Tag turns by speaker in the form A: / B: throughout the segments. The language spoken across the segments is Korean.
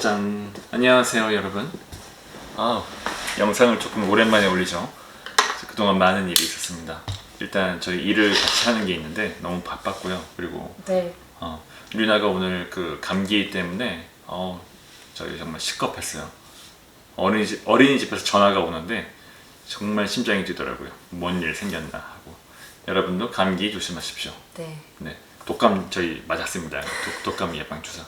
A: 짜잔 안녕하세요 여러분. 아 영상을 조금 오랜만에 올리죠. 그동안 많은 일이 있었습니다. 일단 저희 일을 같이 하는 게 있는데 너무 바빴고요. 그리고
B: 네.
A: 어, 류나가 오늘 그 감기 때문에 어, 저희 정말 시겁했어요. 어린이집, 어린이집에서 전화가 오는데 정말 심장이 뛰더라고요. 뭔 일 생겼나 하고. 여러분도 감기 조심하십시오.
B: 네.
A: 네, 독감 저희 맞았습니다. 독, 독감 예방 주사.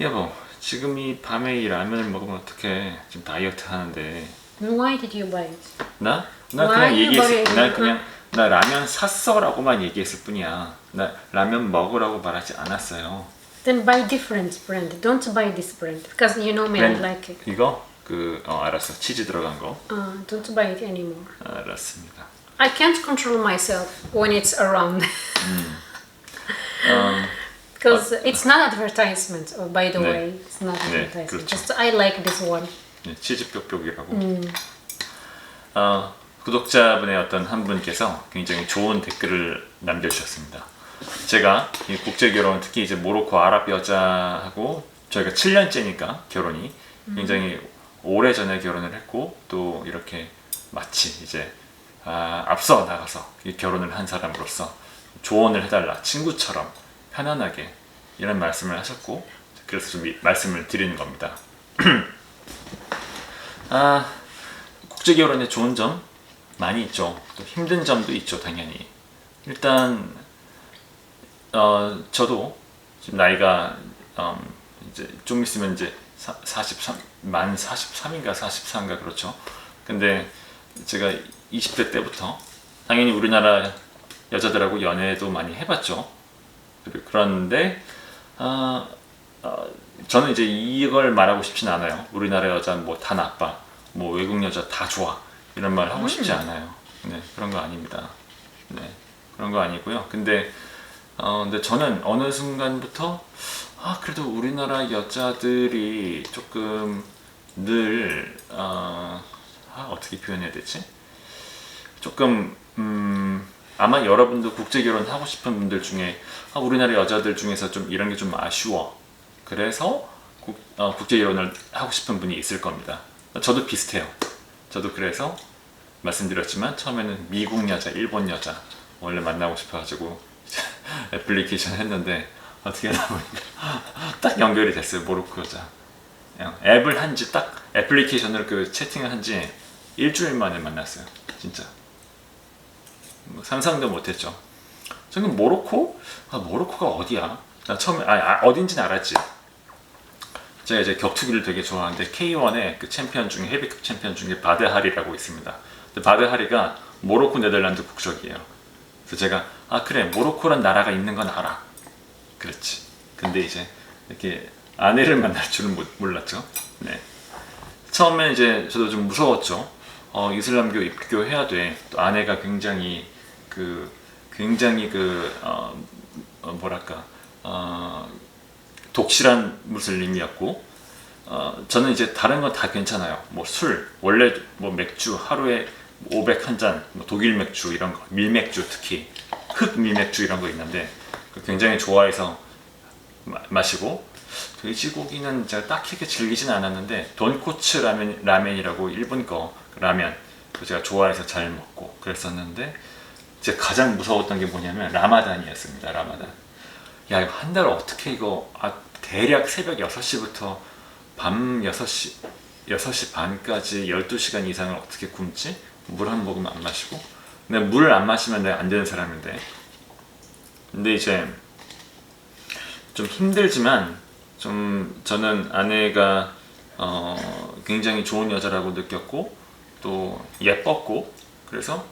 A: 여보, 지금 이 밤에 이 라면을 먹으면 어떡해? 지금 다이어트 하는데.
B: Why did you buy it?
A: 나? 나
B: Why
A: 그냥
B: buy it?
A: 나 그냥 나 라면 샀어 라고만 얘기했을 뿐이야. 나 라면 먹으라고 말하지 않았어요.
B: Then buy different brand. Don't buy this brand because you know me. I
A: 브랜드-
B: like it.
A: 이거 그 어, 알았어. 치즈 들어간 거.
B: Uh, don't buy it anymore.
A: 알았습니다.
B: I can't control myself when it's around.
A: 음,
B: Because it's not advertisement. Oh, by the
A: 네.
B: way, it's not
A: 네,
B: advertisement.
A: 그렇죠.
B: Just I like this one.
A: 네, 치즈 뾱뾱이라고. 어, 구독자분의 어떤 한 분께서 굉장히 좋은 댓글을 남겨주셨습니다. 제가 이 국제 결혼 특히 이제 모로코 아랍 여자하고 저희가 7년째니까 결혼이 굉장히 오래 전에 결혼을 했고 또 이렇게 마치 이제 아, 앞서 나가서 이 결혼을 한 사람으로서 조언을 해달라 친구처럼 편안하게 이런 말씀을 하셨고 그래서 좀 이- 말씀을 드리는 겁니다. 아, 국제 결혼의 좋은 점 많이 있죠. 또 힘든 점도 있죠, 당연히. 일단 어, 저도 지금 나이가 음, 이제 좀 있으면 이제 사, 43, 만 43인가 44인가 그렇죠. 근데 제가 20대 때부터 당연히 우리나라 여자들하고 연애도 많이 해봤죠. 그런데 아, 어, 저는 이제 이걸 말하고 싶진 않아요. 우리나라 여자 뭐다 나빠, 뭐 외국 여자 다 좋아 이런 말 하고 싶지 않아요. 네 그런 거 아닙니다. 네 그런 거 아니고요. 근데 어 근데 저는 어느 순간부터 아 그래도 우리나라 여자들이 조금 늘 어, 아, 어떻게 표현해야 되지? 조금 음, 아마 여러분도 국제 결혼 하고 싶은 분들 중에 아, 우리나라 여자들 중에서 좀 이런 게 좀 아쉬워. 그래서 국, 어, 국제 결혼을 하고 싶은 분이 있을 겁니다. 저도 비슷해요. 저도 그래서 말씀드렸지만 처음에는 미국 여자, 일본 여자 원래 만나고 싶어가지고 애플리케이션 했는데 어떻게 하다 보니까 딱 연결이 됐어요 모로코 여자. 그냥 앱을 한지 딱 애플리케이션으로 그 채팅을 한지 일주일 만에 만났어요. 진짜. 뭐 상상도 못했죠. 저는 모로코? 아, 모로코가 어디야? 나 처음에 아, 아 어딘지는 알았지. 제가 이제 격투기를 되게 좋아하는데 K1의 그 챔피언 중에 헤비급 챔피언 중에 바드하리라고 있습니다. 근데 바드하리가 모로코 네덜란드 국적이에요. 그래서 제가 아 그래 모로코란 나라가 있는 건 알아. 그렇지. 근데 이제 이렇게 아내를 만날 줄은 못- 몰랐죠. 네. 처음에 이제 저도 좀 무서웠죠. 어, 이슬람교 입교해야 돼. 또 아내가 굉장히 그 굉장히 그 어, 어, 뭐랄까 어, 독실한 무슬림이었고 어, 저는 이제 다른 건 다 괜찮아요. 뭐 술, 원래 뭐 맥주 하루에 500 한 잔, 뭐 독일 맥주 이런 거, 밀맥주 특히 흑 밀맥주 이런 거 있는데 그 굉장히 좋아해서 마, 마시고 돼지고기는 제가 딱히 그렇게 즐기진 않았는데 돈코츠 라면 라면이라고 일본 거 라면 그 제가 좋아해서 잘 먹고 그랬었는데 제가 가장 무서웠던 게 뭐냐면 라마단이었습니다. 라마단. 야 이거 한 달 어떻게 이거 아, 대략 새벽 6시부터 밤 6시 6시 반까지 12시간 이상을 어떻게 굶지? 물 한 모금 안 마시고 근데 물을 안 마시면 내가 안 되는 사람인데 근데 이제 좀 힘들지만 좀 저는 아내가 어, 굉장히 좋은 여자라고 느꼈고 또 예뻤고 그래서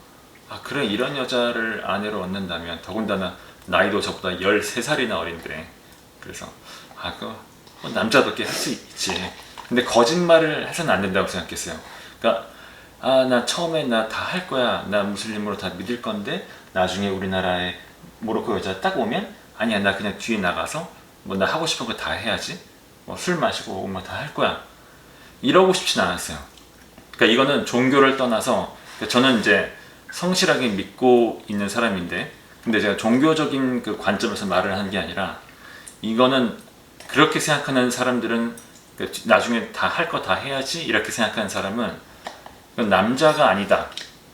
A: 아 그래 이런 여자를 아내로 얻는다면 더군다나 나이도 저보다 13살이나 어린데 그래서 아 그거 뭐 남자답게 할 수 있지. 근데 거짓말을 해서는 안 된다고 생각했어요. 그러니까 아 나 처음에 나 다 할 거야. 나 무슬림으로 다 믿을 건데 나중에 우리나라에 모로코 여자 딱 오면 아니야 나 그냥 뒤에 나가서 뭐 나 하고 싶은 거 다 해야지. 뭐 술 마시고 뭐다할 거야. 이러고 싶진 않았어요. 그러니까 이거는 종교를 떠나서 그러니까 저는 이제 성실하게 믿고 있는 사람인데 근데 제가 종교적인 그 관점에서 말을 하는 게 아니라 이거는 그렇게 생각하는 사람들은 그러니까 나중에 다 할 거 다 해야지 이렇게 생각하는 사람은 남자가 아니다.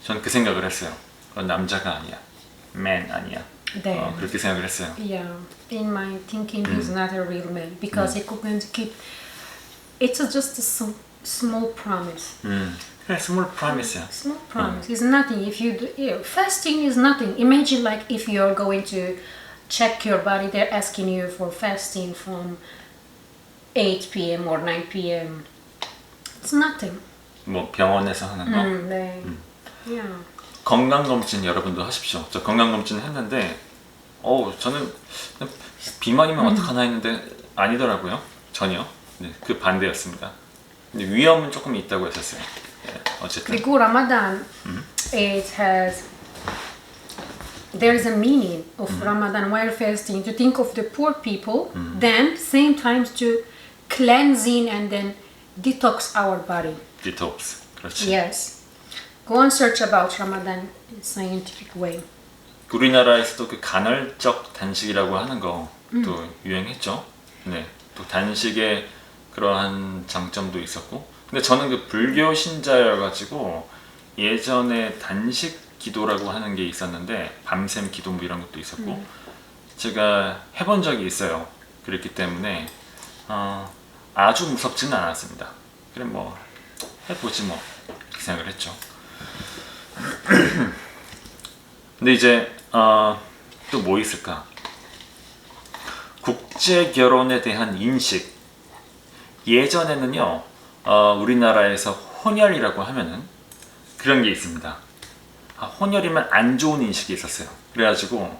A: 저는 그 생각을 했어요. 남자가 아니야. man 아니야.
B: Then,
A: 어, 그렇게 생각을 했어요.
B: yeah, in my thinking, he's not a real man because he couldn't keep. It's just a small promise.
A: 음, 그래 스몰 프라미스야.
B: Small promise. It's nothing. If you do, yeah, fasting is nothing. Imagine like if you're going to check your body, they're asking you for fasting from 8 p.m. or 9 p.m. It's nothing.
A: 뭐 병원에서 하는 거.
B: Mm, they, Yeah.
A: 건강검진 여러분도 하십시오. 저 건강검진 했는데, 어우, 저는 비만이면 어떡하나 했는데 아니더라고요. 전혀. 네, 그 반대였습니다. 근데 위험은 조금 있다고 했었어요. 예, 어쨌든.
B: 그리고 Ramadan, it has there is a meaning of Ramadan while fasting to think of the poor people, then same times to cleansing and then detox our body.
A: 디톡스. 그렇지.
B: Yes. Go and search about Ramadan in scientific way.
A: 우리나라에서도 그 간헐적 단식이라고 하는 거 또 유행했죠. 네. 또 단식의 그러한 장점도 있었고. 근데 저는 그 불교 신자여가지고 예전에 단식 기도라고 하는 게 있었는데 밤샘 기도 뭐 이런 것도 있었고 제가 해본 적이 있어요. 그랬기 때문에 어, 아주 무섭지는 않았습니다. 그래 뭐 해보지 뭐 이렇게 생각을 했죠. 근데 이제 어, 또 뭐 있을까? 국제 결혼에 대한 인식. 예전에는요, 어, 우리나라에서 혼혈이라고 하면은 그런 게 있습니다. 아, 혼혈이면 안 좋은 인식이 있었어요. 그래가지고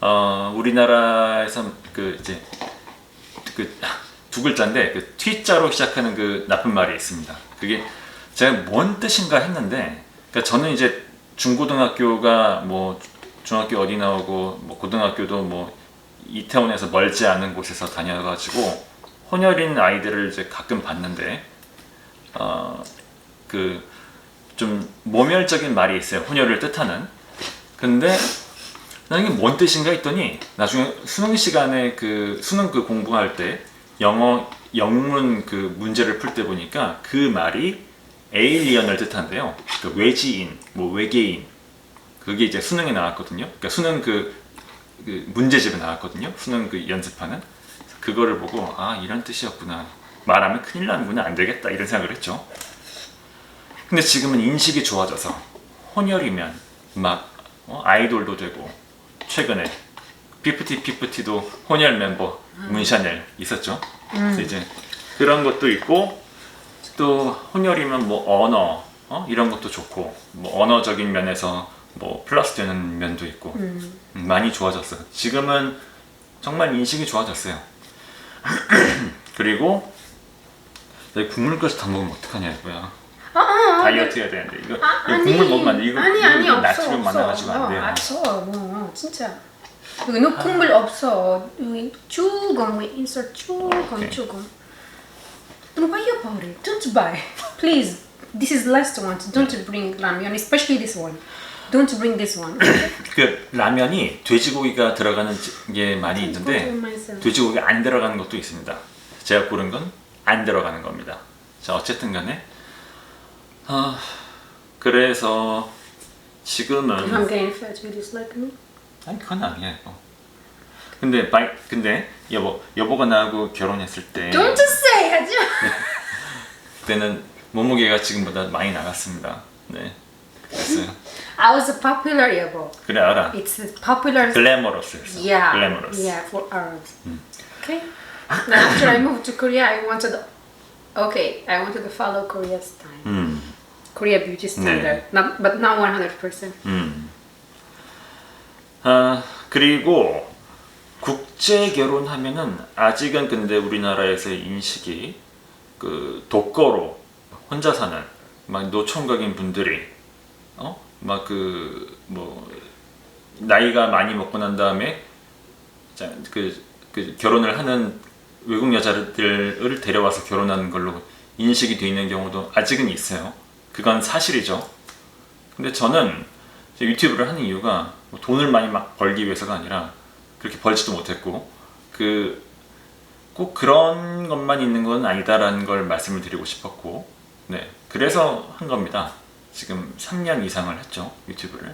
A: 어, 우리나라에서 그 이제 그 두 글자인데 그 T자로 시작하는 그 나쁜 말이 있습니다. 그게 제가 뭔 뜻인가 했는데, 그러니까 저는 이제 중고등학교가 뭐 중학교 어디 나오고 뭐 고등학교도 뭐 이태원에서 멀지 않은 곳에서 다녀가지고 혼혈인 아이들을 이제 가끔 봤는데, 어 그 좀 모멸적인 말이 있어요. 혼혈을 뜻하는. 근데 난 이게 뭔 뜻인가 했더니 나중에 수능 시간에 그 수능 그 공부할 때 영어 영문 그 문제를 풀 때 보니까 그 말이 에일리언을 뜻한대요. 그 외지인, 뭐 외계인. 그게 이제 수능에 나왔거든요. 그러니까 수능 그, 그 문제집에 나왔거든요. 수능 그 연습하는. 그거를 보고 아 이런 뜻이었구나. 말하면 큰일 나는구나. 안 되겠다. 이런 생각을 했죠. 근데 지금은 인식이 좋아져서 혼혈이면 막 어, 아이돌도 되고 최근에 피프티 피프티도 혼혈 멤버 문샤넬 있었죠. 그래서 이제 그런 것도 있고 또 혼혈이면 뭐 언어 어? 이런 것도 좋고 뭐 언어적인 면에서 뭐 플러스 되는 면도 있고 음, 많이 좋아졌어요. 지금은 정말 인식이 좋아졌어요. 그리고 내 국물까지 다 먹으면 어떡하냐 이거야. 다이어트 해야 되는데 이거, 이거 국물 먹으면 안 돼. 이거,
B: 아니 아니 없어
A: 나트륨
B: 없어.
A: 많아가지고 안 돼요.
B: 어, 없어. 뭐 진짜. 여기 너 국물 없어. 여기 조금 insert 조금
A: 오케이.
B: 조금. Don't buy about it. Don't buy. Please. This is last one. Don't bring ramyeon, especially this one. Don't bring this one.
A: 그 라면이 돼지고기가 들어가는 지- 게 많이 있는데. 돼지고기 안 들어가는 것도 있습니다. 제가 고른 건 안 들어가는 겁니다. 자 어쨌든 간에 아 그래서 지금은
B: I'm getting fat. You dislike me?
A: 아니 그건 아니야 이거. 근데 바이 근데 여보 여보가 나하고 결혼했을 때
B: Don't say 하지 마.
A: 그때는 몸무게가 지금보다 많이 나갔습니다. 네 그랬어요.
B: I was a popular yabo.
A: 그래 알아.
B: It's a popular.
A: 글래머러스였어.
B: Yeah.
A: 글래머러스.
B: Yeah, for Arabs. Okay. Now after I moved to Korea, I wanted. Okay, I wanted to follow Korea's style.
A: 음.
B: Korea beauty standard. Not, but not 100%.
A: 음. 아 그리고 국제 결혼하면은 아직은 근데 우리나라에서의 인식이 그 독거로 혼자 사는 막 노총각인 분들이 어막 그뭐 나이가 많이 먹고 난 다음에 자, 그, 그 결혼을 하는 외국 여자들을 데려와서 결혼하는 걸로 인식이 돼 있는 경우도 아직은 있어요. 그건 사실이죠. 근데 저는 유튜브를 하는 이유가 뭐 돈을 많이 막 벌기 위해서가 아니라 그렇게 벌지도 못했고 그 꼭 그런 것만 있는 건 아니다라는 걸 말씀을 드리고 싶었고, 네, 그래서 한 겁니다. 지금 3년 이상을 했죠 유튜브를.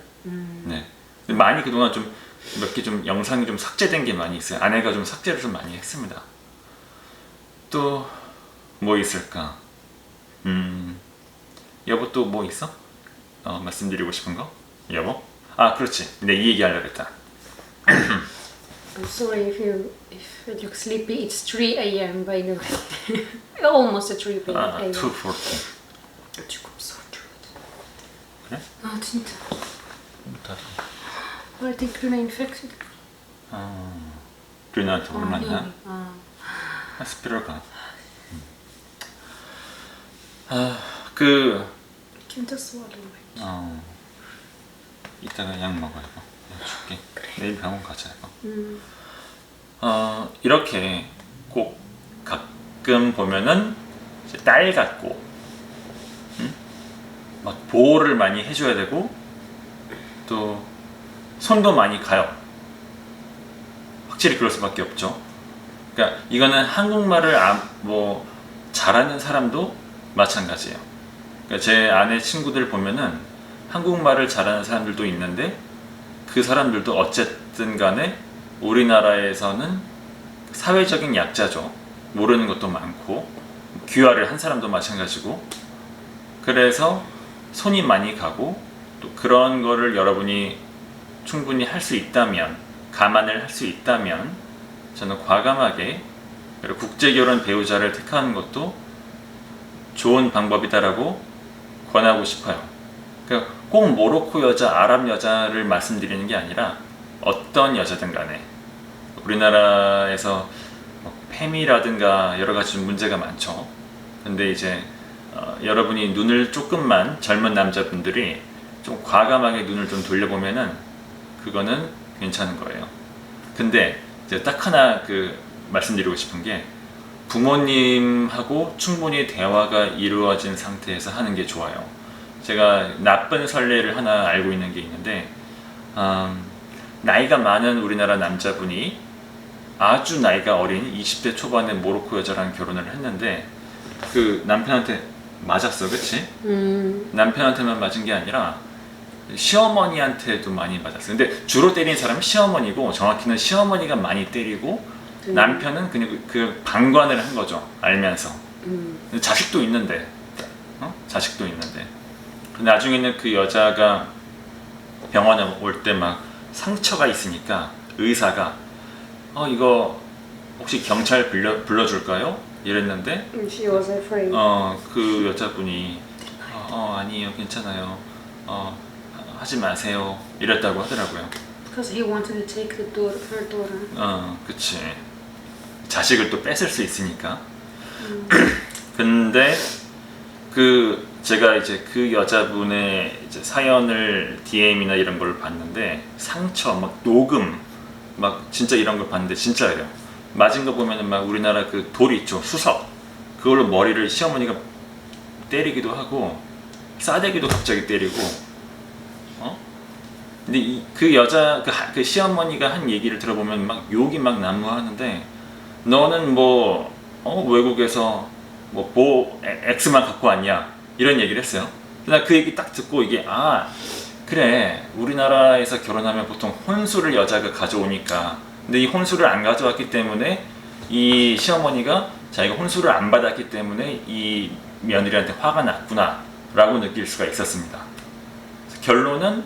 A: 네, 근데 많이 그동안 좀 몇 개 좀 영상이 좀 삭제된 게 많이 있어요. 아내가 좀 삭제를 좀 많이 했습니다. 또 뭐 있을까? 음, 여보 또 뭐 있어? 어, 말씀드리고 싶은 거? 여보? 아, 그렇지. 근데 이 얘기 하려고 했다.
B: I'm sorry if you if you're sleepy. It's 3 a.m. by the way. Almost at 3 p.m.
A: 아, 240.
B: 지금 so true.
A: 그래?
B: 아 진짜.
A: 다
B: I think Luna infected.
A: 류나한테 올랐나?
B: 아.
A: 스피럴가. 아, 그,
B: Can just swallow it.
A: 어, 이따가 약 먹어, 이거. 내가 줄게. 내일 병원 가자, 이거.
B: 음.
A: 어, 이렇게 꼭 가끔 보면은 이제 딸 같고, 응? 막 보호를 많이 해줘야 되고, 또 손도 많이 가요. 확실히 그럴 수밖에 없죠. 그러니까 이거는 한국말을 아, 뭐 잘하는 사람도 마찬가지예요. 그러니까 제 아내 친구들 보면은 한국말을 잘하는 사람들도 있는데 그 사람들도 어쨌든 간에 우리나라에서는 사회적인 약자죠. 모르는 것도 많고 귀화를 한 사람도 마찬가지고 그래서 손이 많이 가고 또 그런 거를 여러분이 충분히 할 수 있다면 감안을 할 수 있다면 저는 과감하게 국제결혼 배우자를 택하는 것도 좋은 방법이다라고 권하고 싶어요. 그러니까 꼭 모로코 여자, 아랍 여자를 말씀드리는 게 아니라 어떤 여자든 간에 우리나라에서 뭐 페미라든가 여러 가지 좀 문제가 많죠. 근데 이제 어, 여러분이 눈을 조금만 젊은 남자분들이 좀 과감하게 눈을 좀 돌려보면은 그거는 괜찮은 거예요. 근데 이제 딱 하나 그 말씀드리고 싶은 게 부모님하고 충분히 대화가 이루어진 상태에서 하는 게 좋아요. 제가 나쁜 선례를 하나 알고 있는 게 있는데 음, 나이가 많은 우리나라 남자분이 아주 나이가 어린 20대 초반의 모로코 여자랑 결혼을 했는데 그 남편한테 맞았어, 그치?
B: 음.
A: 남편한테만 맞은 게 아니라 시어머니한테도 많이 맞았어요. 근데 주로 때린 사람은 시어머니고 정확히는 시어머니가 많이 때리고
B: 음.
A: 남편은 그냥 그 방관을 한 거죠. 알면서.
B: 음.
A: 자식도 있는데, 어? 자식도 있는데. 나중에는 그 여자가 병원에 올 때 막 상처가 있으니까 의사가 어 이거 혹시 경찰 불러 불러줄까요? 이랬는데
B: She was afraid.
A: 어그 여자분이 어, 어, 아니에요 괜찮아요 어 하- 하지 마세요. 이랬다고 하더라고요.
B: Because he wanted to take the daughter, her daughter.
A: 어 그치. 자식을 또 뺏을 수 있으니까. 근데 그 제가 이제 그 여자분의 이제 사연을 DM이나 이런 걸 봤는데 상처 막 녹음 막 진짜 이런 걸 봤는데 진짜예요. 맞은 거 보면은 막 우리나라 그 돌 있죠. 수석. 그걸로 머리를 시어머니가 때리기도 하고 싸대기도 갑자기 때리고 어 근데 이, 그 여자 그, 하- 그 시어머니가 한 얘기를 들어보면 막 욕이 막 난무하는데 너는 뭐 어, 외국에서 뭐보 X만 갖고 왔냐 이런 얘기를 했어요. 나그 얘기 딱 듣고 이게 아 그래 우리나라에서 결혼하면 보통 혼수를 여자가 가져오니까 근데 이 혼수를 안 가져왔기 때문에 이 시어머니가 자기가 혼수를 안 받았기 때문에 이 며느리한테 화가 났구나 라고 느낄 수가 있었습니다. 결론은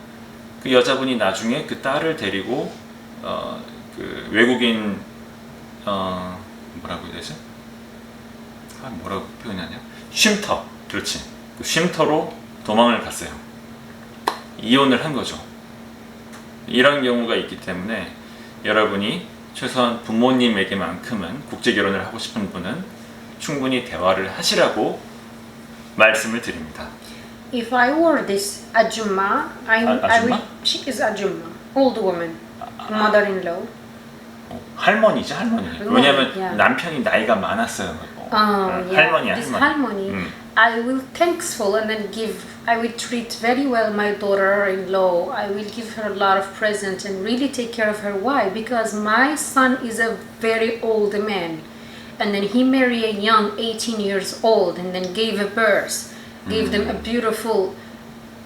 A: 그 여자분이 나중에 그 딸을 데리고 어, 그 외국인 어, 뭐라고 해야 되지? 아, 뭐라고 표현하냐? 쉼터, 그렇지. 그 쉼터로 도망을 갔어요. 이혼을 한 거죠. 이런 경우가 있기 때문에 여러분이 최소한 부모님에게만큼은 국제 결혼을 하고 싶은 분은 충분히 대화를 하시라고 말씀을 드립니다.
B: If I were this Ajumma, I,
A: A-
B: I
A: Ajumma?
B: would. She is Ajumma, old woman, mother-in-law.
A: 어, 할머니지 할머니.
B: 할머니,
A: 왜냐하면
B: yeah.
A: 남편이 나이가 많았어요. 어,
B: Oh, yeah.
A: 할머니야
B: This
A: 할머니.
B: harmony.
A: 음.
B: I will thankful and then give. I will treat very well my daughter-in-law. I will give her a lot of presents and really take care of her. Why? Because my son is a very old man, and then he married a young 18 years old and then gave a birth, gave them a beautiful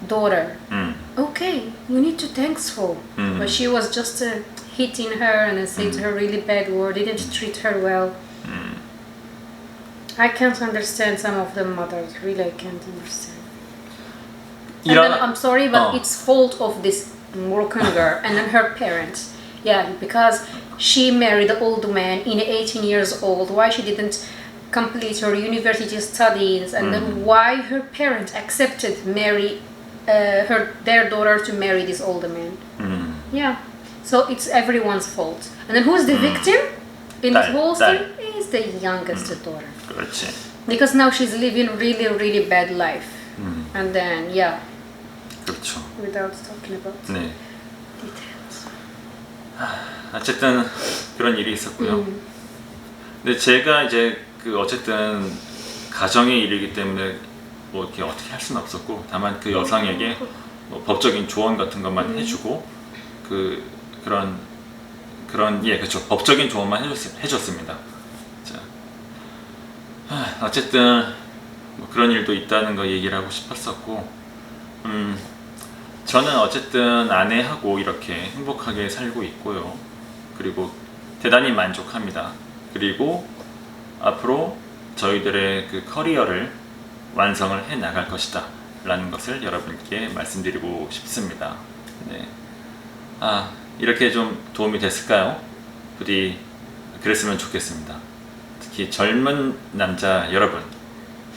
B: daughter.
A: 음.
B: Okay, you need to thankful. But she was just uh, hitting her and then said her really bad word, didn't treat her well. I can't understand some of the mothers. Really, I can't understand. And then, I'm sorry, but
A: Oh.
B: it's fault of this Moroccan girl and then her parents. Yeah, because she married the old man in 18 years old. Why she didn't complete her university studies, and then why her parents accepted marry uh, her their daughter to marry this older man?
A: 음.
B: Yeah, so it's everyone's fault. And then who's the victim in this
A: 딸,
B: whole
A: 딸.
B: story? Is the youngest daughter
A: 그렇지.
B: because now she's living really really bad life. And then yeah,
A: 그렇죠.
B: without talking about
A: 네.
B: details.
A: 어쨌든 그런 일이 있었고요. 근데 제가 이제 그 어쨌든 가정의 일이기 때문에 뭐 이렇게 어떻게 할 수는 없었고 다만 그 여성에게 뭐 법적인 조언 같은 것만 해주고 그 그런 그런 예 그렇죠 법적인 조언만 해줬, 해줬습니다. 자, 하, 어쨌든 뭐 그런 일도 있다는 거 얘기를 하고 싶었었고 음 저는 어쨌든 아내하고 이렇게 행복하게 살고 있고요. 그리고 대단히 만족합니다. 그리고 앞으로 저희들의 그 커리어를 완성을 해 나갈 것이다. 라는 것을 여러분께 말씀드리고 싶습니다. 네. 아, 이렇게 좀 도움이 됐을까요? 부디 그랬으면 좋겠습니다. 특히 젊은 남자 여러분,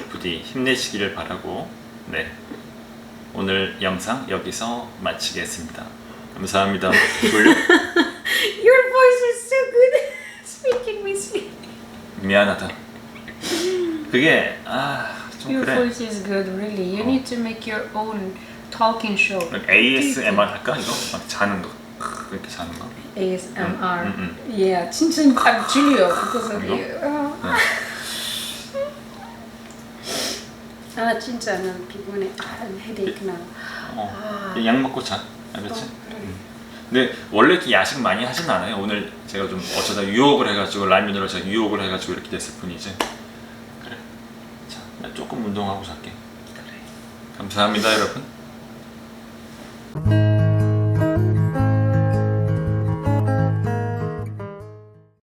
A: 부디 힘내시기를 바라고, 네. 오늘 영상 여기서 마치겠습니다. 감사합니다. 졸려?
B: Your voice is so good. Speaking with me.
A: 미안하다. 그게 아좀
B: Your
A: 그래.
B: voice is good, really. You need to make your own talking show.
A: ASMR 할까 이거? 막 자는 거 그렇게 자는 거.
B: ASMR.
A: 음,
B: Yeah, 진짜 안 질려 because of
A: 이거?
B: you. 어.
A: 네.
B: 아 진짜 난 피곤해. 아, headache now.
A: 어, 약 먹고 자. 알겠지? 근데 원래 이렇게 야식 많이 하진 않아요. 오늘 제가 좀 어쩌다 유혹을 해가지고 라면으로 제가 유혹을 해가지고 이렇게 됐을 뿐이지. 그래. 자, 나 조금 운동하고 잘게. 그래. 감사합니다, 여러분.